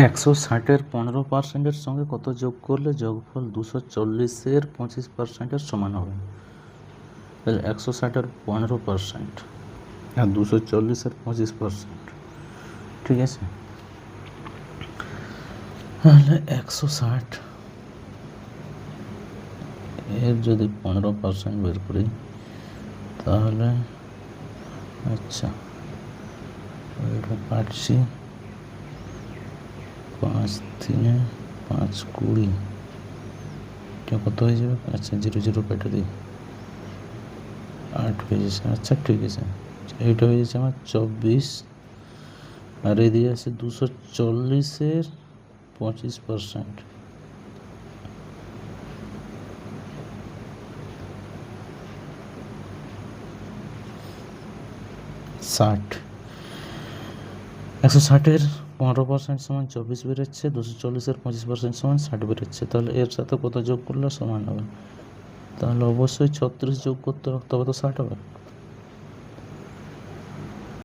একশো ষাটের পনেরো পার্সেন্টের সঙ্গে কত যোগ করলে যোগফল দুশো চল্লিশের পঁচিশ পার্সেন্টের সমান হবে? তাহলে একশো ষাটের পনেরো পার্সেন্ট আর দুশো চল্লিশের পঁচিশ পার্সেন্ট। ঠিক আছে? তাহলে একশো ষাট এর যদি পনেরো পার্সেন্ট বের করি, তাহলে আচ্ছা কাটছি পাঁচ তিনে পাঁচ কুড়ি। কত হয়ে যাবে? আচ্ছা জিরো জিরো কেটে আট হয়ে যাচ্ছে। আচ্ছা ঠিক আছে। এইটা হয়ে যাচ্ছে আমার চব্বিশ। আর এদিকে আছে দুশো চল্লিশের পঁচিশ পার্সেন্ট। ষাট। একশো ষাটের পনেরো পার্সেন্ট সমান চব্বিশ বেরোচ্ছে, দুশো চল্লিশের পঁচিশ পার্সেন্ট সমান ষাট বেরোচ্ছে। তাহলে এর সাথে কত যোগ করলে সমান হবে? তাহলে অবশ্যই ছত্রিশ যোগ করতে হবে, তবে তো ষাট হবে।